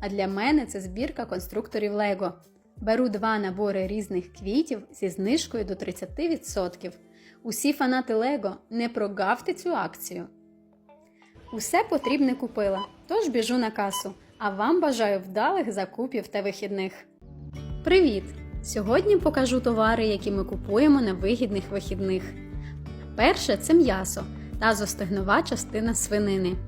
А для мене це збірка конструкторів Лего. Беру два набори різних квітів зі знижкою до 30%. Усі фанати Лего не прогавте цю акцію. Усе потрібне купила, тож біжу на касу, а вам бажаю вдалих закупів та вихідних. Привіт! Сьогодні покажу товари, які ми купуємо на вигідних вихідних. Перше це м'ясо та зостигнова частина свинини.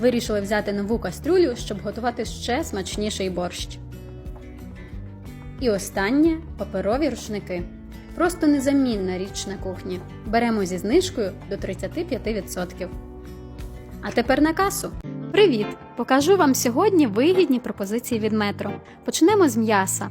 Вирішили взяти нову кастрюлю, щоб готувати ще смачніший борщ. І останнє паперові рушники. Просто незамінна річ на кухні. Беремо зі знижкою до 35%. А тепер на касу. Привіт! Покажу вам сьогодні вигідні пропозиції від метро. Почнемо з м'яса.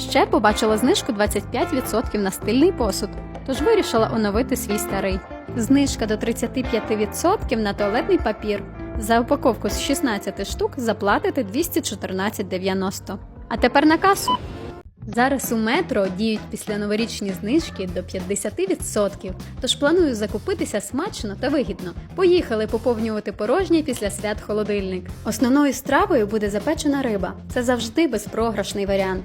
Ще побачила знижку 25% на стильний посуд, тож вирішила оновити свій старий. Знижка до 35% на туалетний папір. За упаковку з 16 штук заплатите 214,90. А тепер на касу. Зараз у метро діють після новорічні знижки до 50%, тож планую закупитися смачно та вигідно. Поїхали поповнювати порожній після свят холодильник. Основною стравою буде запечена риба. Це завжди безпрограшний варіант.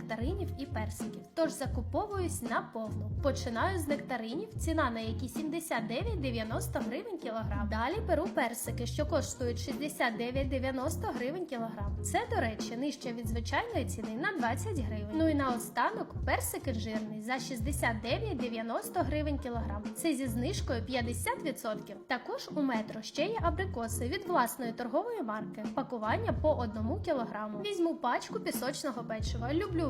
нектаринів і персиків. Тож закуповуюсь на повну. Починаю з нектаринів, ціна на які 79,90 гривень кілограм. Далі беру персики, що коштують 69,90 гривень кілограм. Це, до речі, нижче від звичайної ціни на 20 гривень. Ну і наостанок персик інжирний за 69,90 гривень кілограм. Це зі знижкою 50%. Також у метро ще є абрикоси від власної торгової марки. Пакування по 1 кілограму. Візьму пачку пісочного печива. Люблю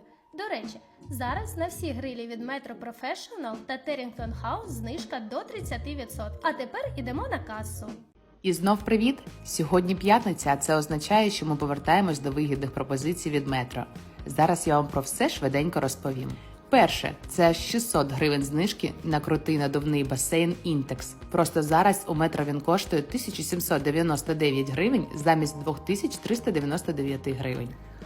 До речі, зараз на всі грилі від Metro Professional та Terrington House знижка до 30%. А тепер ідемо на касу. І знов привіт! Сьогодні п'ятниця, а це означає, що ми повертаємось до вигідних пропозицій від метро. Зараз я вам про все швиденько розповім. Перше, це 600 гривень знижки на крутий надувний басейн Інтекс. Просто зараз у метро він коштує 1799 гривень замість 2399 гривень.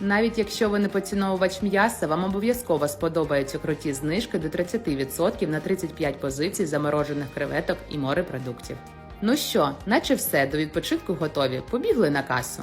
Навіть якщо ви не поціновувач м'яса, вам обов'язково сподобаються круті знижки до 30% на 35 позицій заморожених креветок і морепродуктів. Ну що, наче все, до відпочинку готові. Побігли на касу.